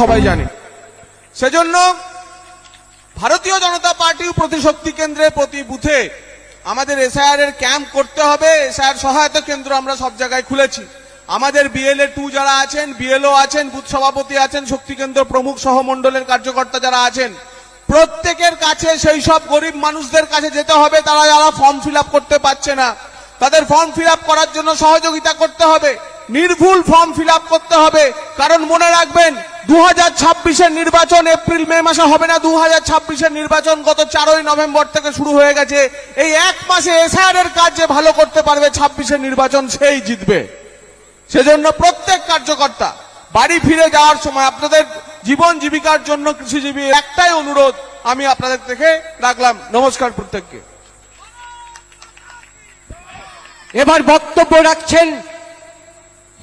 সবাই জানে। সেজন্য ভারতীয় জনতা পার্টি প্রতিশক্তি কেন্দ্রে প্রতি বুথে আমাদের এসআইআর এর ক্যাম্প করতে হবে। এসআইআর সহায়তা কেন্দ্র আমরা সব জায়গায় খুলেছি। আমাদের বিএলএ টু যারা আছেন বিএলও আছেন, বুথ সভাপতি আছেন, শক্তি কেন্দ্র প্রমুখ সহমণ্ডলের কার্যকর্তা যারা আছেন, প্রত্যেকের কাছে সেই সব গরিব মানুষদের কাছে যেতে হবে। তারা যারা ফর্ম ফিল করতে পারছে না তাদের ফর্ম ফিল করার জন্য সহযোগিতা করতে হবে। নির্ভুল ফর্ম ফিল করতে হবে। কারণ মনে রাখবেন দু হাজার নির্বাচন এপ্রিল, মে মাসে হবে না। দু হাজার নির্বাচন গত চারই নভেম্বর থেকে শুরু হয়ে গেছে। এই এক মাসে এসআর এর কাজ যে ভালো করতে পারবে ছাব্বিশের নির্বাচন, সেই জিতবে। সেজন্য প্রত্যেক কার্যকর্তা বাড়ি ফিরে যাওয়ার সময় আপনাদের জীবন জীবিকার জন্য কৃষিজীবী একটাই অনুরোধ আমি আপনাদের থেকে রাখলাম। নমস্কার প্রত্যেককে। এবার বক্তব্য রাখছেন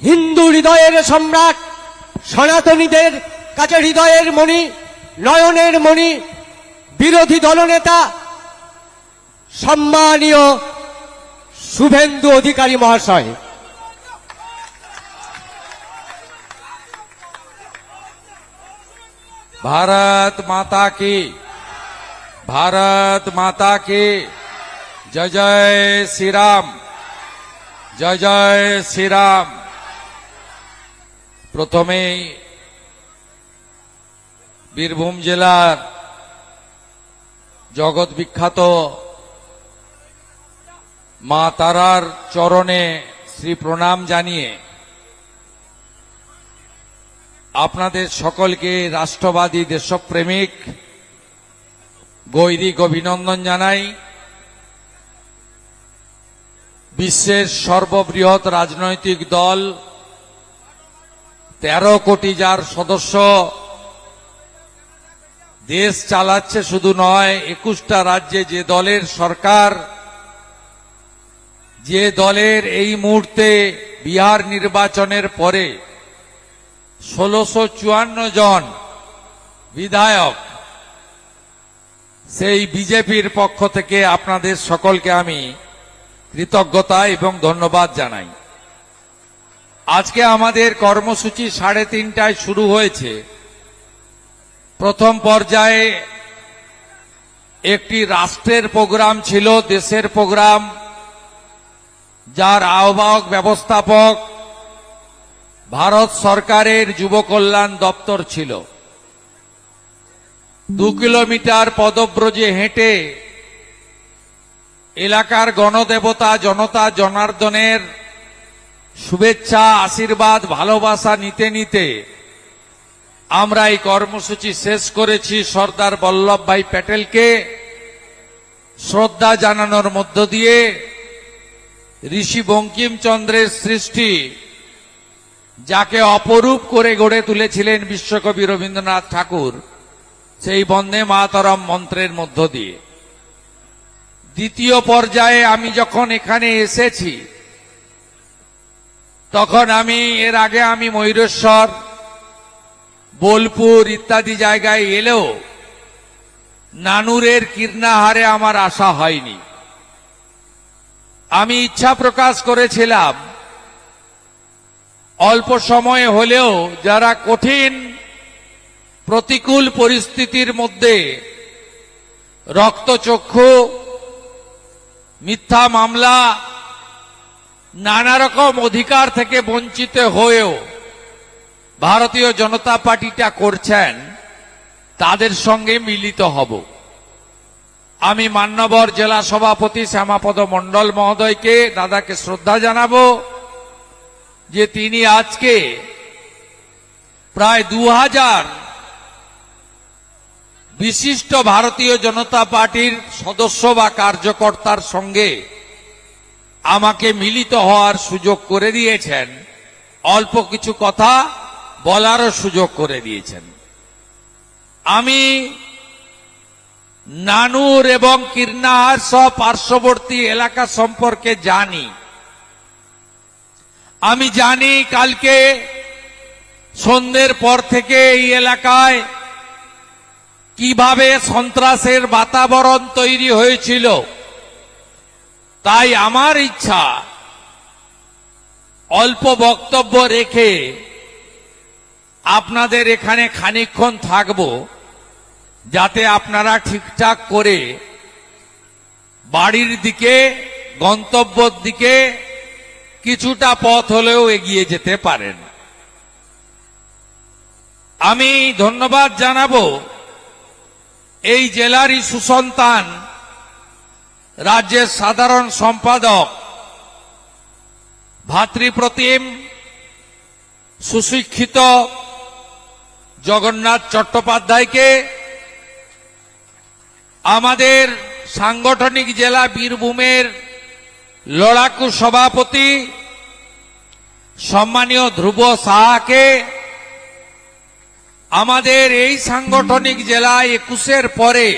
হিন্দু হৃদয়ের সম্রাট সনাতনীদের কাছে হৃদয়ের মণি নয়নের মণি বিরোধী দলনেতা সম্মানীয় শুভেন্দু অধিকারী মহাশয় भारत माता की भारत माता की जय जय श्री राम জয় জয় শ্রীরাম। প্রথমেই বীরভূম জেলার জগৎ বিখ্যাত মা তারার চরণে শ্রী প্রণাম জানিয়ে আপনাদের সকলকে রাষ্ট্রবাদী দেশপ্রেমিক গৈরিক অভিনন্দন জানাই। বিশ্বের সর্ববৃহৎ রাজনৈতিক দল, তেরো কোটি যার সদস্য, দেশ চালাচ্ছে শুধু নয়, একুশটা রাজ্যে যে দলের সরকার, যে দলের এই মুহূর্তে বিহার নির্বাচনের পরে ষোলোশো জন বিধায়ক, সেই বিজেপির পক্ষ থেকে আপনাদের সকলকে আমি কৃতজ্ঞতা এবং ধন্যবাদ জানাই। আজকে আমাদের কর্মসূচি সাড়ে তিনটায় শুরু হয়েছে। প্রথম পর্যায়ে একটি রাষ্ট্রের প্রোগ্রাম ছিল, দেশের প্রোগ্রাম, যার আহ্বায়ক ব্যবস্থাপক ভারত সরকারের যুব কল্যাণ দপ্তর ছিল। দু কিলোমিটার পদব্রজে হেঁটে এলাকার গণদেবতা, জনতা, জনার্দনের শুভেচ্ছা, আশীর্বাদ, ভালোবাসা নিতে নিতে আমরা এই কর্মসূচি শেষ করেছি সর্দার বল্লভভাই প্যাটেলকে। শ্রদ্ধা জানানোর মধ্য দিয়ে ঋষি বঙ্কিমচন্দ্রের সৃষ্টি, যাকে অপরূপ করে গড়ে তুলেছিলেন বিশ্বকবি রবীন্দ্রনাথ ঠাকুর, সেই বন্দে মাতরম মন্ত্রের মধ্য দিয়ে। দ্বিতীয় পর্যায়ে আমি যখন এখানে এসেছি, তখন আমি, এর আগে আমি ময়ূরেশ্বর, বোলপুর ইত্যাদি জায়গায় এলেও নানুরের কীর্ণাহারে আমার আশা হয়নি। আমি ইচ্ছা প্রকাশ করেছিলাম, অল্প সময়ে হলেও যারা কঠিন প্রতিকূল পরিস্থিতির মধ্যে রক্তচক্ষু মিথ্যা মামলা নানা রকম অধিকার থেকে বঞ্চিত হয়েও ভারতীয় জনতা পার্টিটা করছেন, তাদের সঙ্গে মিলিত হব। আমি মান্যবর জেলা সভাপতি শ্যামাপদ মণ্ডল মহোদয়কে, দাদাকে শ্রদ্ধা জানাব যে তিনি আজকে প্রায় দু হাজার বিশিষ্ট ভারতীয় জনতা পার্টির সদস্য বা কার্যকর্তার সঙ্গে আমাকে মিলিত হওয়ার সুযোগ করে দিয়েছেন। অল্প কিছু কথা বলারও সুযোগ করে দিয়েছেন। আমি নানুর এবং কীর্ণাহার সহ পার্শ্ববর্তী এলাকা সম্পর্কে জানি। আমি জানি কালকে সন্ধ্যের পর থেকে এই এলাকায় কীভাবে সন্ত্রাসের বাতাবরণ তৈরি হয়েছিল? তাই আমার ইচ্ছা অল্প বক্তব্য রেখে আপনাদের এখানে খানিকক্ষণ থাকব, যাতে আপনারা ঠিকঠাক করে বাড়ির দিকে, গন্তব্যর দিকে কিছুটা পথ হলেও এগিয়ে যেতে পারেন। আমি ধন্যবাদ জানাব এই জেলারই সুসন্তান রাজ্যের সাধারণ সম্পাদক ভাতৃপ্রতিম সুশিক্ষিত জগন্নাথ চট্টোপাধ্যায়কে আমাদের সাংগঠনিক জেলা বীরভূমের লড়াকু সভাপতি সম্মানীয় ধ্রুব সাহাকে আমাদের এই সাংগঠনিক জেলা একুশের পরে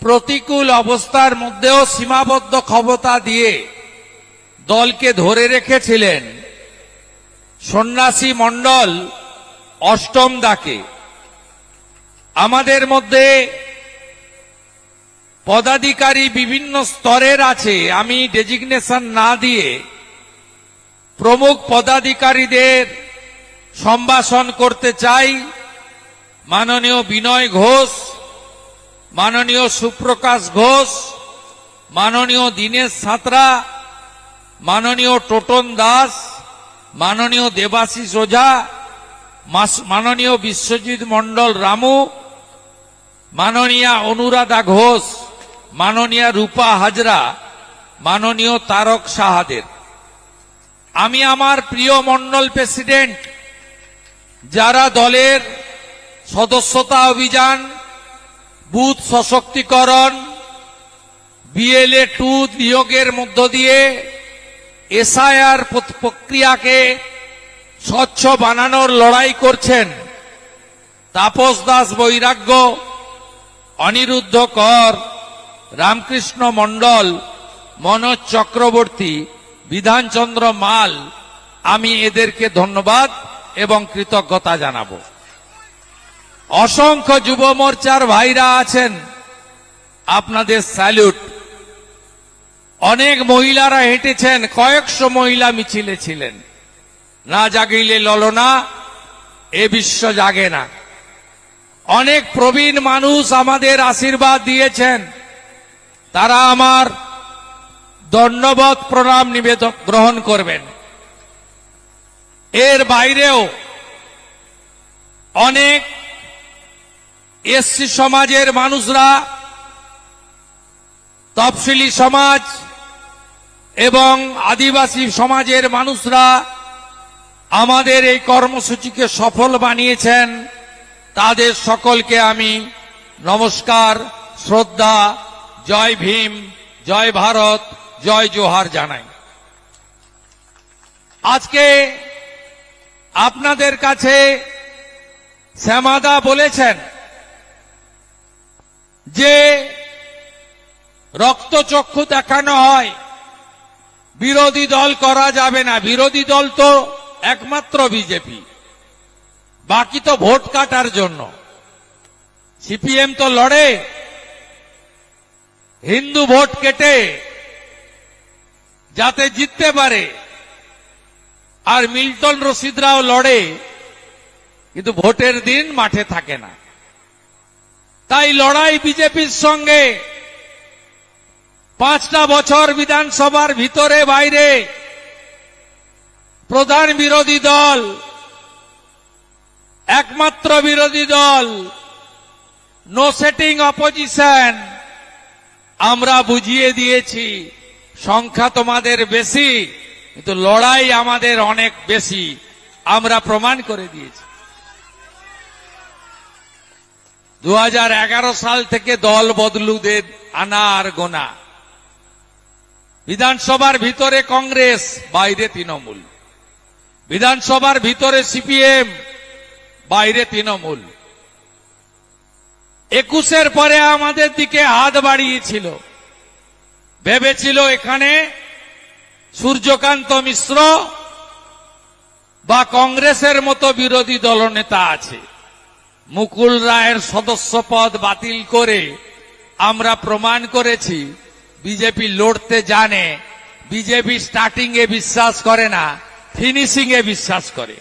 প্রতিকূল অবস্থার মধ্যেও সীমাবদ্ধ ক্ষমতা দিয়ে দলকে ধরে রেখেছিলেন সন্ন্যাসী মণ্ডল অষ্টম দাকে। আমাদের মধ্যে পদাধিকারী বিভিন্ন স্তরের আছে। আমি ডেজিগনেশন না দিয়ে প্রমুখ পদাধিকারীদের সম্ভাষণ করতে চাই। মাননীয় বিনয় ঘোষ, মাননীয় সুপ্রকাশ ঘোষ, মাননীয় দীনেশ সাঁতরা, মাননীয় টোটন দাস, মাননীয় দেবাশিস ওঝা মাননীয় বিশ্বজিৎ মণ্ডল রামু, মাননীয়া অনুরাধা ঘোষ, মাননীয়া রূপা হাজরা, মাননীয় তারক সাহাদের। আমি আমার প্রিয় মণ্ডল প্রেসিডেন্ট যারা দলের সদস্যতা অভিযান, বুথ সশক্তিকরণ, বিএলএ টু নিয়োগের মধ্য দিয়ে এসআইআর প্রক্রিয়াকে স্বচ্ছ বানানোর লড়াই করছেন তাপস দাস বৈরাগ্য, অনিরুদ্ধ কর, রামকৃষ্ণ মণ্ডল, মনোজ চক্রবর্তী, বিধানচন্দ্র মাল, আমি এদেরকে ধন্যবাদ। এবং কৃতজ্ঞতা জানাব। অসংখ্য যুব মোর্চার ভাইরা আছেন। আপনাদের স্যালুট। অনেক মহিলারা হেঁটেছেন, কয়েকশো মহিলা মিছিলে ছিলেন। না জাগিলে ললনা, এ বিশ্ব জাগে না। অনেক প্রবীণ মানুষ আমাদের আশীর্বাদ দিয়েছেন। তারা আমার দণ্ডবত প্রণাম নিবেদন গ্রহণ করবেন। এর বাইরেও অনেক এসসি সমাজের মানুষরা, তফসিলি সমাজ এবং আদিবাসী সমাজের মানুষরা আমাদের এই কর্মসূচিকে সফল বানিয়েছেন। তাদের সকলকে আমি নমস্কার, শ্রদ্ধা, জয় ভীম, জয় ভারত, জয় জোহার জানাই। আজকে আপনাদের কাছে শ্যামাদা বলেছেন যে রক্তচক্ষু দেখানো হয়, বিরোধী দল করা যাবে না। বিরোধী দল তো একমাত্র বিজেপি। বাকি তো ভোট কাটার জন্য। সিপিএম তো লড়ে। হিন্দু ভোট কেটে যাতে জিততে পারে। আর মিল্টন রশিদরাও লড়ে, কিন্তু ভোটের দিন মাঠে থাকে না। তাই লড়াই বিজেপির সঙ্গে পাঁচটা বছর বিধানসভার ভিতরে বাইরে প্রধান বিরোধী দল, একমাত্র বিরোধী দল নো সেটিং অপোজিশন আমরা বুঝিয়ে দিয়েছি, সংখ্যা তোমাদের বেশি। কিন্তু লড়াই আমাদের অনেক বেশি। আমরা প্রমাণ করে দিয়েছি। দু হাজার এগারো সাল থেকে দল বদলুদের আনা আর গোনা। বিধানসভার ভিতরে কংগ্রেস, বাইরে তৃণমূল। বিধানসভার ভিতরে সিপিএম, বাইরে তৃণমূল। একুশের পরে আমাদের দিকে হাত বাড়িয়েছিল। ভেবেছিল এখানে সূর্যকান্ত মিশ্র বা কংগ্রেসের মতো বিরোধী দলনেতা আছে। মুকুল রায়ের সদস্য পদ বাতিল করে আমরা প্রমাণ করেছি, বিজেপি লড়তে জানে, বিজেপি স্টার্টিং এ বিশ্বাস করে না ফিনিশিং এ বিশ্বাস করে।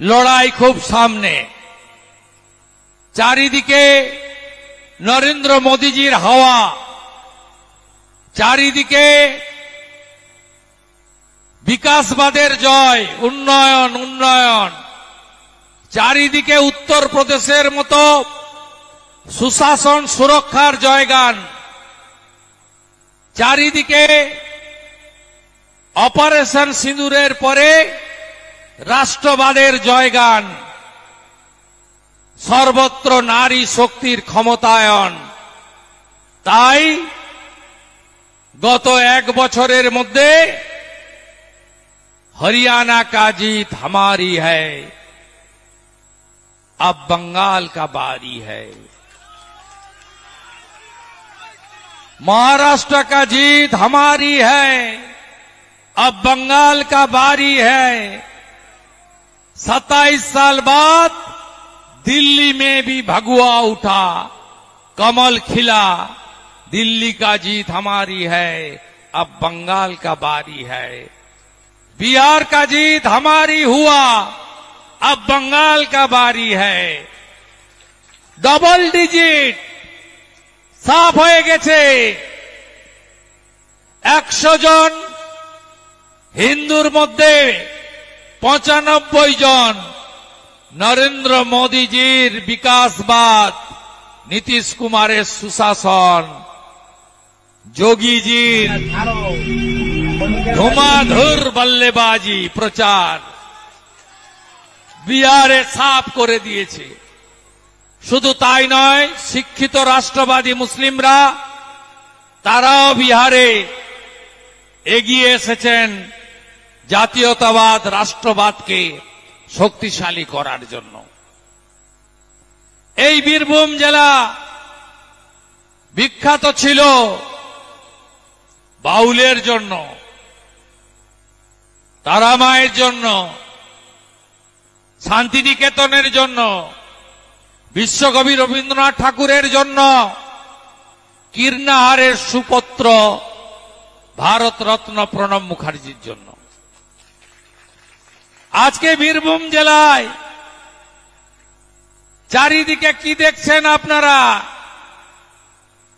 লড়াই খুব সামনে। চারিদিকে নরেন্দ্র মোদীজির হাওয়া। চারিদিকে বিকাশবাদের জয়, উন্নয়ন উন্নয়ন। চারিদিকে উত্তর প্রদেশের মতো সুশাসন সুরক্ষার জয়গান। চারিদিকে অপারেশন সিঁদুরের পরে রাষ্ট্রবাদের জয়গান। সর্বত্র নারী শক্তির ক্ষমতায়ন। তাই গত এক বছরের মধ্যে हरियाणा का जीत हमारी है। अब बंगाल का बारी है। महाराष्ट्र का जीत हमारी है। अब बंगाल का बारी है। सत्ताईस साल बाद दिल्ली में भी भगुआ उठा, कमल खिला, दिल्ली का जीत हमारी है। अब बंगाल का बारी है। बिहार का जीत हमारी हुआ अब बंगाल का बारी है ডবল ডিজিট সাফ হয়ে গেছে একশো জন হিন্দুর মধ্যে পঁচানব্বই জন নরেন্দ্র মোদীজির বিকাশবাদ নীতিশ কুমারের সুশাসন যোগীজির ধুমাধুর বল্লেবাজি, প্রচার। বিহারে সাফ করে দিয়েছে। শুধু তাই নয়, শিক্ষিত রাষ্ট্রবাদী মুসলিমরা, তারাও বিহারে এগিয়ে এসেছেন জাতীয়তাবাদ রাষ্ট্রবাদকে শক্তিশালী করার জন্য। এই বীরভূম জেলা বিখ্যাত ছিল বাউলের জন্য। তারামায়ের জন্য, শান্তিনিকেতনের জন্য, বিশ্বকবি রবীন্দ্রনাথ ঠাকুরের জন্য কীর্ণাহারের সুপত্র ভারত রত্ন প্রণব মুখার্জির জন্য। আজকে বীরভূম জেলায় চারিদিকে কি দেখছেন আপনারা?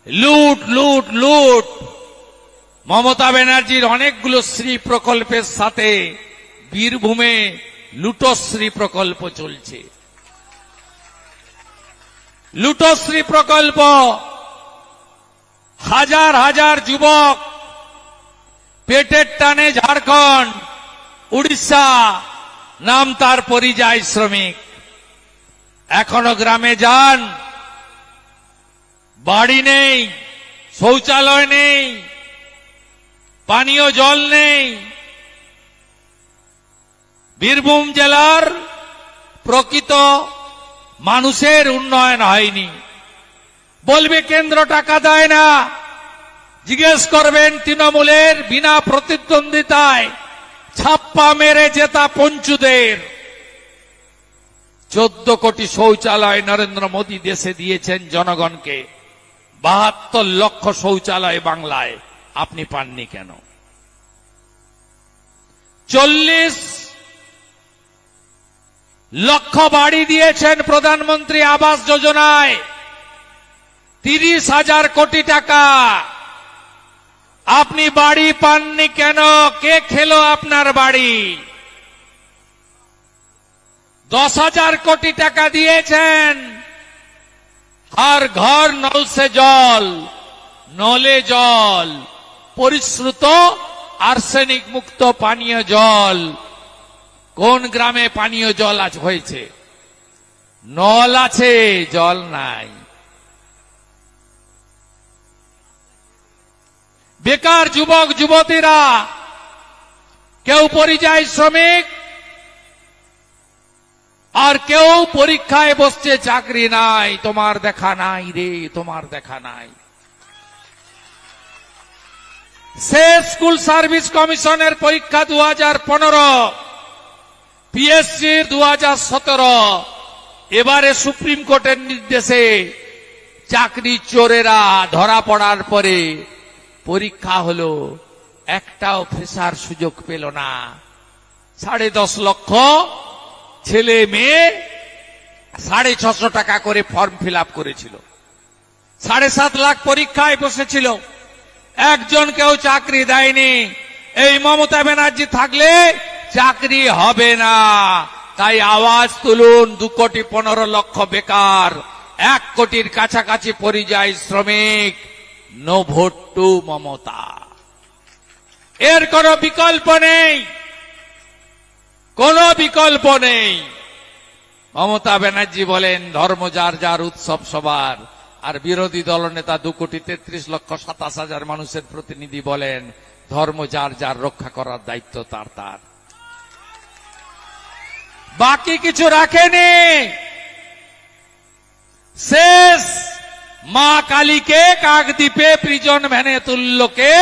লুট লুট লুট। মমতা ব্যানার্জির অনেকগুলো শ্রী প্রকল্পের সাথে বীরভূমে লুটশ্রী প্রকল্প চলছে। লুটশ্রী প্রকল্প, হাজার হাজার যুবক, পেটের টানে ঝাড়খণ্ড, উড়িষ্যা, নাম তার পরিযায়ী শ্রমিক। এখনও গ্রামে যান, বাড়ি নেই, শৌচালয় নেই পানীয় জল নেই। বীরভূম জেলার প্রকৃত মানুষের উন্নয়ন হয়নি। বলবে, কেন্দ্র টাকা দেয় না। জিজ্ঞেস করবেন তৃণমূলের বিনা প্রতিদ্বন্দ্বিতায় ছাপ্পা মেরে জেতা পঞ্চুদের। চোদ্দ কোটি শৌচালয় নরেন্দ্র মোদী দেশে দিয়েছেন জনগণকে। বাহাত্তর লক্ষ শৌচালয় বাংলায়। আপনি পাননি কেন? চল্লিশ লক্ষ বাড়ি দিয়েছেন প্রধানমন্ত্রী আবাস যোজনায়। তিরিশ হাজার কোটি টাকা। আপনি বাড়ি পাননি কেন? কে খেলো আপনার বাড়ি? দশ হাজার কোটি টাকা দিয়েছেন। আর ঘর নল সে জল, নলে জল। পরিশ্রুত আর্সেনিক মুক্ত পানীয় জল। কোন গ্রামে পানীয় জল আজ হয়েছে? নল আছে, জল নাই। বেকার যুবক, যুবতীরা, কেউ পরিযায়ী শ্রমিক, আর কেউ পরীক্ষায় বসছে, চাকরি নাই, তোমার দেখা নাই রে, তোমার দেখা নাই। শেষ স্কুল সার্ভিস কমিশনের পরীক্ষা দু হাজার পনেরো পিএসসি দু হাজার সতেরো। এবারে সুপ্রিম কোর্টের নির্দেশে চাকরি চোরেরা ধরা পড়ার পরে পরীক্ষা হলো, একটাও ফেসার সুযোগ পেল না। সাড়ে দশ লক্ষ ছেলে মেয়ে সাড়ে ছশো টাকা করে ফর্ম ফিল করেছিল। সাড়ে সাত লাখ পরীক্ষায় বসেছিল। একজন কেউ চাকরি দেয়নি। এই মমতা ব্যানার্জি থাকলে চাকরি হবে না। তাই আওয়াজ তুলুন, দু কোটি পনেরো লক্ষ বেকার, এক কোটির কাছাকাছি পরিযায়ী শ্রমিক নো ভোট টু মমতা। এর কোন বিকল্প নেই। কোন বিকল্প নেই। মমতা ব্যানার্জি বলেন, ধর্ম যার যার উৎসব সবার। আর বিরোধী দলনেতা দু কোটি তেত্রিশ লক্ষ সাতাশ হাজার মানুষের প্রতিনিধি বলেন, ধর্ম যার যার রক্ষা করার দায়িত্ব তার তার। বাকি কিছু রাখেনি। শেষ মা কালীকে কাকদ্বীপে প্রিজন ভ্যানে তুল্যকে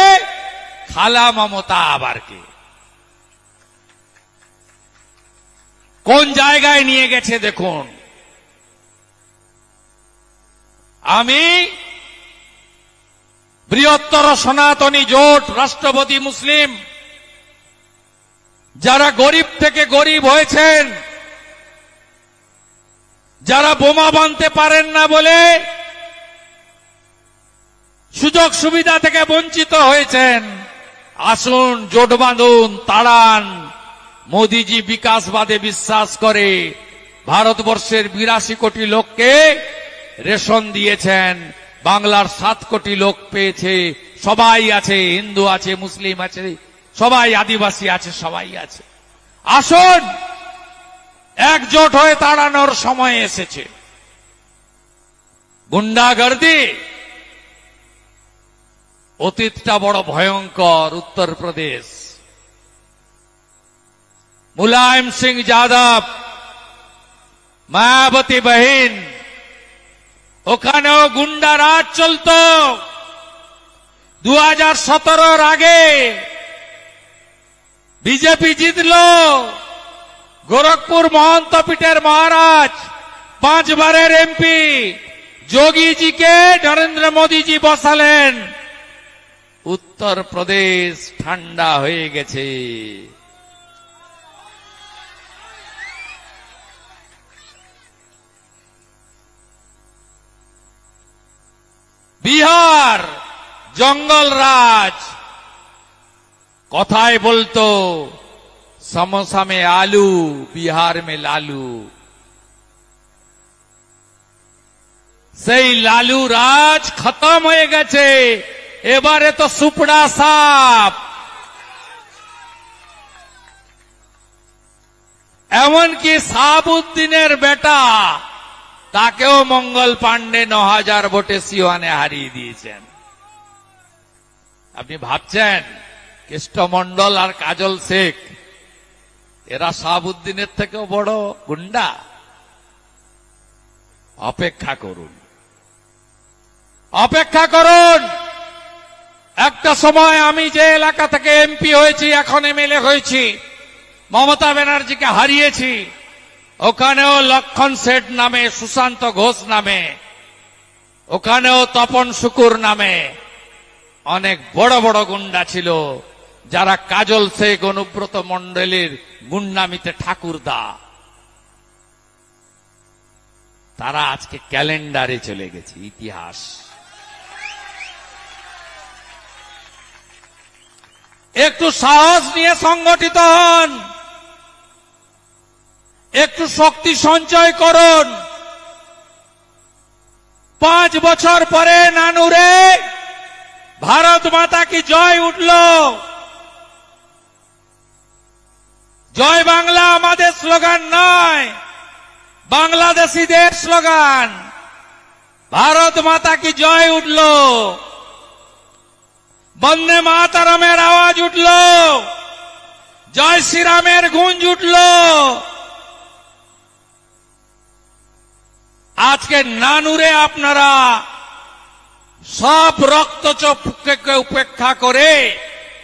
খালা মমতা আবার কে কোন জায়গায় নিয়ে গেছে দেখুন। আমি বৃহত্তর সনাতনী জোট, রাষ্ট্রপতি মুসলিম, যারা গরিব থেকে গরিব হয়েছেন, যারা বোমা বানতে পারেন না বলে সুযোগ সুবিধা থেকে বঞ্চিত হয়েছেন। আসুন, জোট বাঁধুন, তাড়ান। মোদিজি বিকাশবাদে বিশ্বাস করে, ভারতবর্ষের বিরাশি কোটি লোককে রেশন দিয়েছেন, বাংলার সাত কোটি লোক পেয়েছে, সবাই আছে, হিন্দু আছে, মুসলিম আছে, সবাই আদিবাসী আছে, সবাই আছে। আসুন, একজোট হয়ে তাড়ানোর সময় এসেছে। গুন্ডাগর্দি, অতীতটা বড় ভয়ঙ্কর, উত্তরপ্রদেশ। মুলায়ম সিং যাদব, মায়াবতী বহিন। ওখানেও গুন্ডা রাজ চলত। দু হাজার সতেরোর আগে বিজেপি জিতল। গোরখপুর মহন্ত পীঠের মহারাজ, পাঁচবারের এমপি যোগীজিকে নরেন্দ্র মোদীজি বসালেন। উত্তরপ্রদেশ ঠান্ডা হয়ে গেছে। বিহার, জঙ্গল রাজ। কথায় বলতো সমোসা মে আলু, বিহার মে লালু। সেই লালু রাজ খতম হয়ে গেছে, এবারে তো সুপড়া সাপ। এমনকি সাহাবুদ্দিনের বেটা তাকেও মঙ্গল পাণ্ডে ন হাজার ভোটে সিওয়ানে হারিয়ে দিয়েছেন। আপনি ভাবছেন কৃষ্ণমন্ডল আর কাজল শেখ, এরা শাহাবুদ্দিনের থেকেও বড় গুন্ডা? অপেক্ষা করুন। অপেক্ষা করুন! একটা সময় আমি যে এলাকা থেকে এমপি হয়েছি, এখন এমএলএ হয়েছি, মমতা ব্যানার্জিকে হারিয়েছি। ওখানেও লক্ষণ শেঠ নামে, সুশান্ত ঘোষ নামে, ওখানেও তপন শুকুর নামে। অনেক বড় বড় গুন্ডা ছিল, যারা কাজল শেখ অনুব্রত মন্ডলীর গুন্ডামিতে ঠাকুরদা। তারা আজকে ক্যালেন্ডারে চলে গেছে, ইতিহাস। একটু সাহস নিয়ে সংগঠিত হন। একটু শক্তি সঞ্চয় করুন। পাঁচ বছর পরে নানুরে ভারত মাতা কি জয় উঠল? জয় বাংলা আমাদের স্লোগান নয় বাংলাদেশিদের স্লোগান। ভারত মাতা কি জয় উঠল? বন্দে মাতারামের আওয়াজ উঠল। জয় শ্রীরামের গুঞ্জ উঠল। আজকে নানুরে আপনারা সব রক্তচক্ষুকে উপেক্ষা করে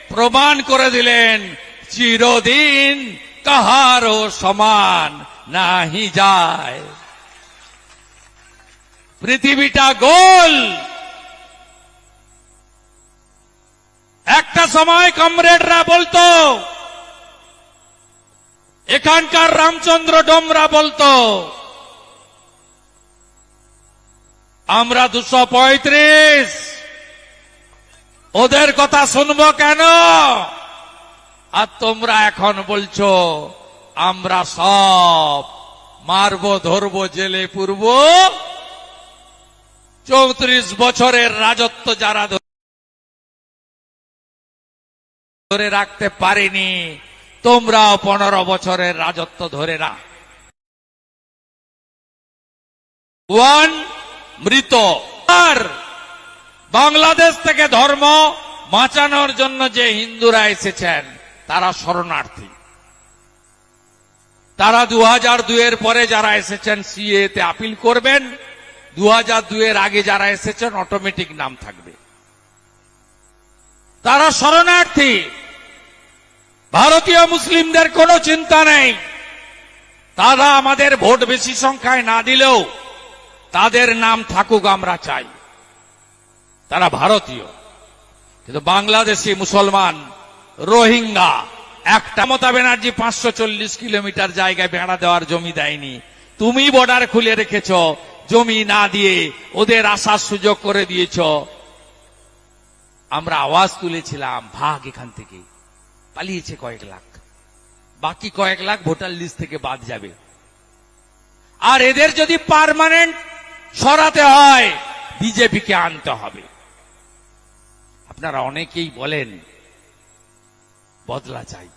প্রমাণ করে দিলেন, চিরদিন কাহারও সমান নাহি যায়। পৃথিবীটা গোল। একটা সময় কমরেডরা বলতো, এখানকার রামচন্দ্র ডোমরা বলতো আমরা দুশো পঁয়ত্রিশ। ওদের কথা শুনব কেন? আর তোমরা এখন বলছো, আমরা সব মারবো, ধরবো, জেলে পূর্ব। চৌত্রিশ বছরের রাজত্ব যারা ধরে রাখতে পারেনি, তোমরাও পনেরো বছরের রাজত্ব ধরে রাখ। ওয়ান মৃত। আর বাংলাদেশ থেকে ধর্ম বাঁচানোর জন্য যে হিন্দুরা এসেছেন, তারা শরণার্থী। তারা দু হাজার দুয়ের পরে যারা এসেছেন সিএ তে আপিল করবেন। দু হাজার দুয়ের আগে যারা এসেছেন অটোমেটিক নাম থাকবে। তারা শরণার্থী। ভারতীয় মুসলিমদের কোনো চিন্তা নেই। তারা আমাদের ভোট বেশি সংখ্যায় না দিলেও তাদের নাম থাকুক, আমরা চাই। তারা ভারতীয়। কিন্তু বাংলাদেশি মুসলমান, রোহিঙ্গা, একটা মমতা ব্যানার্জি পাঁচশো চল্লিশ কিলোমিটার জায়গায় বেড়া দেওয়ার জমি দেয়নি। তুমি বর্ডার খুলে রেখেছ, জমি না দিয়ে ওদের আসার সুযোগ করে দিয়েছ। আমরা আওয়াজ তুলেছিলাম, ভাগ এখান থেকে। পালিয়েছে কয়েক লাখ। বাকি কয়েক লাখ ভোটার লিস্ট থেকে বাদ যাবে। আর এদের যদি পার্মানেন্ট সরাতে হয়, বিজেপিকে আনতে হবে। আপনারা অনেকেই বলেন, বদলা চাই।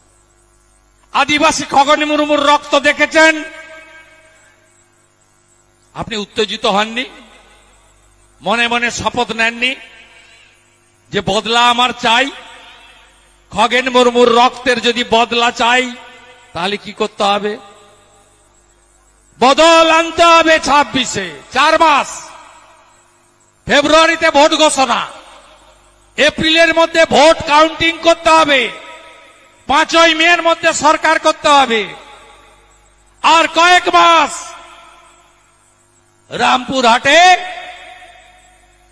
আদিবাসী খগন মুর্মুর রক্ত দেখেছেন? আপনি উত্তেজিত হননি? মনে মনে শপথ নেননি? যে বদলা আমার চাই? খগেন মুর্মুর রক্তের যদি বদলা চাই, তাহলে কি করতে হবে? বদল আনতে হবে ছাব্বিশে, চার মাস। ফেব্রুয়ারিতে ভোট ঘোষণা। এপ্রিলের মধ্যে ভোট কাউন্টিং করতে হবে। পাঁচই মের মধ্যে সরকার করতে হবে। আর কয়েক মাস। রামপুর হাটে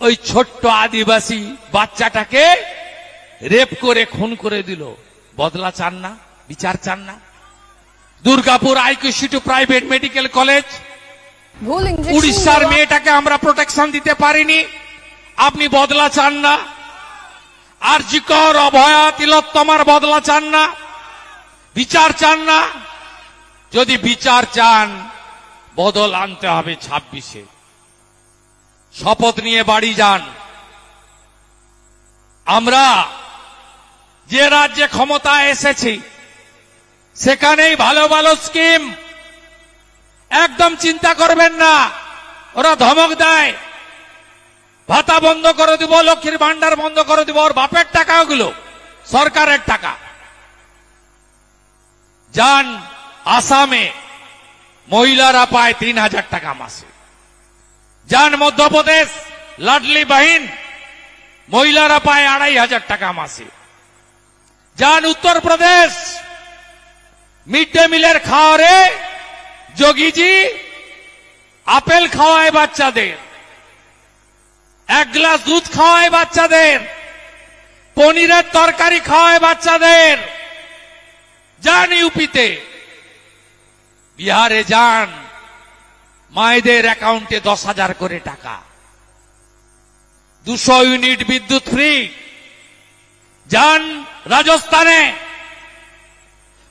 ওই ছোট্ট আদিবাসী বাচ্চাটাকে রেপ করে, খুন করে দিল। বদলা চান না, বিচার চান না। Durgapur IQC to private medical college. উড়িষ্যার মেয়েটাকে আমরা প্রোটেকশন দিতে পারিনি। আপনি বদলা চান না। আর জিকর অভয়া তিলোত্তমার বদলা চান না। বিচার চান না। যদি বিচার চান বদল আনতে হবে ছাব্বিশে। শপথ নিয়ে বাড়ি যান। আমরা যে রাজ্যে ক্ষমতায় এসেছি সেখানেই ভালো ভালো স্কিম একদম চিন্তা করবেন না, ওরা ধমক দেয়। ভাতা বন্ধ করে দিব, লক্ষ্মীর ভান্ডার বন্ধ করে দিব, ওর বাপের টাকা ওগুলো, সরকারের টাকা। যান, আসামে মহিলারা পায় তিন হাজার টাকা মাসে। যান, মধ্যপ্রদেশ, লাডলি বাহিন, মহিলারা পায় আড়াই হাজার টাকা মাসে। যান, উত্তরপ্রদেশ মিড ডে মিলের খাওয়ারে যোগীজি আপেল খাওয়ায় বাচ্চাদের, এক গ্লাস দুধ খাওয়ায় বাচ্চাদের, পনিরের তরকারি খাওয়ায় বাচ্চাদের। যান ইউপিতে, বিহারে যান, মায়েদের অ্যাকাউন্টে দশ হাজার করে টাকা। দুশো ইউনিট বিদ্যুৎ ফ্রি। যান রাজস্থানে।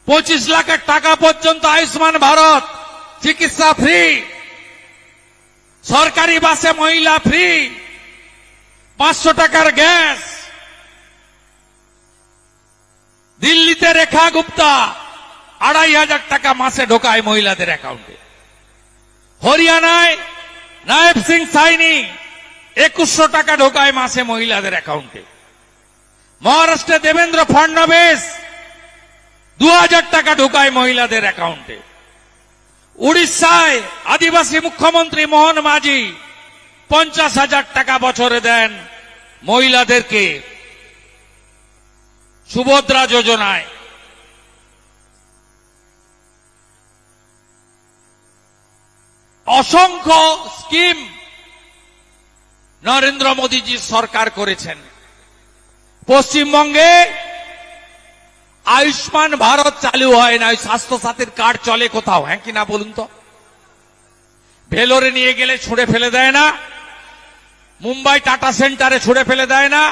পঁচিশ লাখের টাকা পর্যন্ত আয়ুষ্মান ভারত, চিকিৎসা ফ্রি সরকারি বাসে মহিলা ফ্রি পাঁচশো টাকার গ্যাস। দিল্লিতে রেখা গুপ্তা, আড়াই হাজার টাকা মাসে ঢোকায় মহিলাদের অ্যাকাউন্টে। হরিয়ানায় নায়েব সিং সাইনি, একুশশো টাকা ঢোকায় মাসে মহিলাদের অ্যাকাউন্টে। মহারাষ্ট্রে দেবেন্দ্র ফডনবিস দু হাজার টাকা ঢোকায় মহিলাদের অ্যাকাউন্টে। উড়িষ্যায় আদিবাসী মুখ্যমন্ত্রী মোহন মাঝি পঞ্চাশ হাজার টাকা বছরে দেন মহিলাদেরকে সুভদ্রা যোজনায়। অসংখ্য স্কিম নরেন্দ্র মোদীজি সরকার করেছেন। পশ্চিমবঙ্গে আয়ুষ্মান ভারত চালু হয় না, ওই স্বাস্থ্য সাথীর কার্ড চলে কোথাও হ্যাঁ কি না বলুন তো? ভেলোরে নিয়ে গেলে ছুঁড়ে ফেলে দেয় না, মুম্বাই টাটা সেন্টারে ছুঁড়ে ফেলে দেয় না,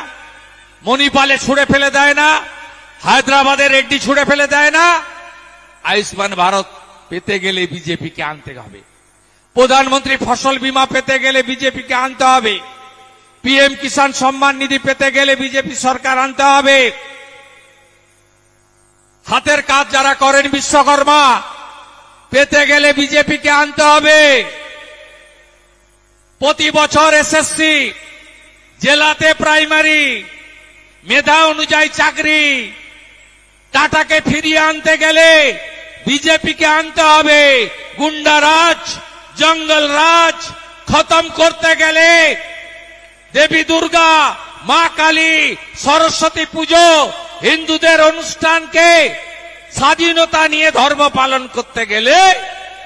মণিপালে ছুঁড়ে ফেলে দেয় না হায়দ্রাবাদের রেড্ডি ছুঁড়ে ফেলে দেয় না, আয়ুষ্মান ভারত পেতে গেলে বিজেপিকে আনতে হবে। প্রধানমন্ত্রী ফসল বীমা পেতে গেলে বিজেপিকে আনতে হবে। পিএম কিষাণ সম্মান নিধি পেতে গেলে বিজেপি সরকার আনতে হবে। হাতের কাজ যারা করেন বিশ্বকর্মা, পেতে গেলে বিজেপিকে আনতে হবে। প্রতি বছর এসএসসি, জেলাতে প্রাইমারি, মেধা অনুযায়ী চাকরি, টাটাকে ফিরিয়ে আনতে গেলে বিজেপিকে আনতে হবে। গুন্ডারাজ জঙ্গল রাজ খতম করতে গেলে দেবী দুর্গা মা কালী সরস্বতী পুজো হিন্দুদের অনুষ্ঠানকে স্বাধীনতা নিয়ে ধর্ম পালন করতে গেলে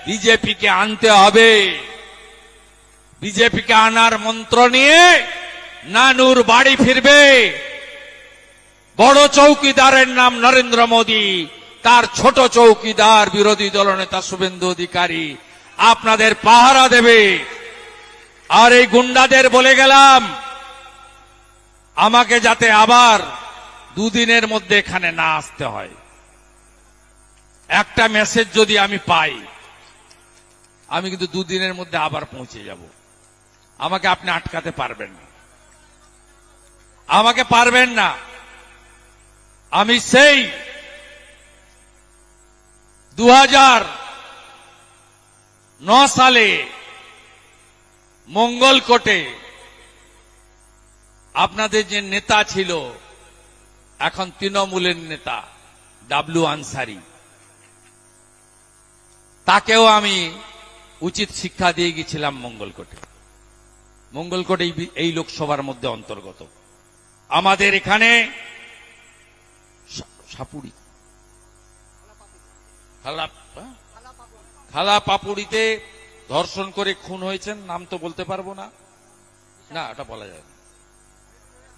বিজেপিকে আনতে হবে। বিজেপিকে আনার মন্ত্র নিয়ে নানুর বাড়ি ফিরবে। বড় চৌকিদারের নাম নরেন্দ্র মোদী, তার ছোট চৌকিদার বিরোধী দলনেতা শুভেন্দু অধিকারী। আপনাদের পাহারা দেবে। আর এই গুন্ডাদের বলে গেলাম আমাকে যাতে আবার দুদিনের মধ্যে এখানে না আসতে হয়। একটা মেসেজ যদি আমি পাই, আমি কিন্তু দুদিনের মধ্যে আবার পৌঁছে যাব। আমাকে আপনি আটকাতে পারবেন না। আমাকে পারবেন না। আমি সেই দু সালে মঙ্গলকোটে আপনাদের যে নেতা ছিল, এখন তৃণমূলের নেতা, ডাবলু আনসারি। তাকেও আমি উচিত শিক্ষা দিয়ে গেছিলাম মঙ্গলকোটে। মঙ্গলকোট এই লোকসভার মধ্যে অন্তর্গত। আমাদের এখানে সাপুড়ি। খালা হ্যাঁ? খালা পাপুড়িতে ধর্ষণ করে খুন হয়েছেন, নাম তো বলতে পারব না। না, এটা বলা যায়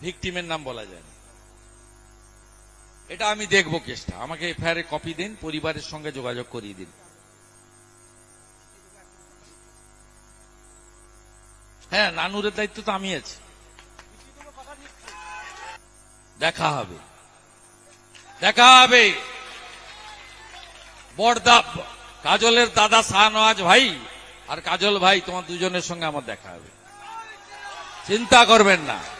ভিকটিমের নাম বলা যায় না। এটা আমি দেখব কেসটা। আমাকে এফআইআর কপি দিন, পরিবারের সঙ্গে যোগাযোগ করিয়ে দিন। হ্যাঁ নানুরের দায়িত্ব তো আমি আছি। দেখা হবে। দেখা হবে। বড়দা, কাজলের দাদা শাহনওয়াজ ভাই আর কাজল ভাই, তোমার দুজনের সঙ্গে আমার দেখা হবে। চিন্তা করবেন না।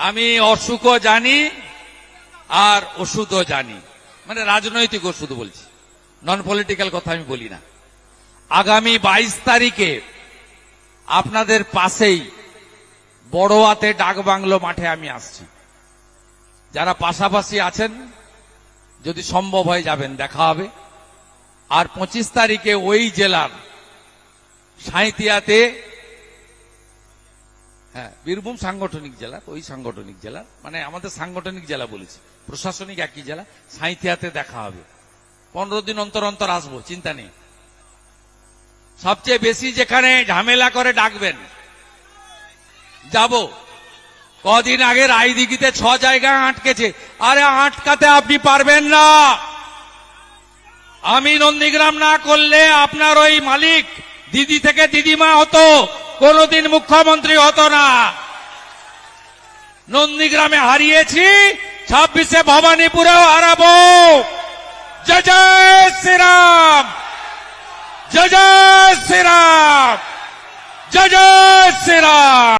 আমি অসুখও জানি আর ওষুধও জানি। মানে রাজনৈতিক ওষুধ বলছি। নন পলিটিক্যাল কথা আমি বলি না। আগামী বাইশ তারিখে আপনাদের পাশেই বড়োয়াতে ডাকবাংলো মাঠে আমি আসছি। যারা পাশাপাশি আছেন, যদি সম্ভব হয় যাবেন, দেখা হবে। আর পঁচিশ তারিখে ওই জেলার সাঁইতিয়াতে হ্যাঁ বীরভূম সাংগঠনিক জেলা ওই সাংগঠনিক জেলা। মানে আমাদের সাংগঠনিক জেলা বলেছি। প্রশাসনিক একই জেলা। সাঁইতিয়াতে দেখা হবে। পনেরো দিন অন্তর অন্তর আসব, চিন্তা নেই। সবচেয়ে বেশি যেখানে ঝামেলা করে ডাকবেন, যাব। কদিন আগে রায়দিঘিতে ছ জায়গায় আটকেছে। আরে আটকাতে আপনি পারবেন না। আমি নন্দীগ্রাম না করলে আপনার ওই মালিক দিদি থেকে দিদিমা হতো। কোনোদিন মুখ্যমন্ত্রী হত না। নন্দীগ্রামে হারিয়েছি, ছাব্বিশে ভবানীপুরেও হারাবো। জয় জয় শ্রীরাম! জয় জয় শ্রীরাম! জয় জয় শ্রীরাম!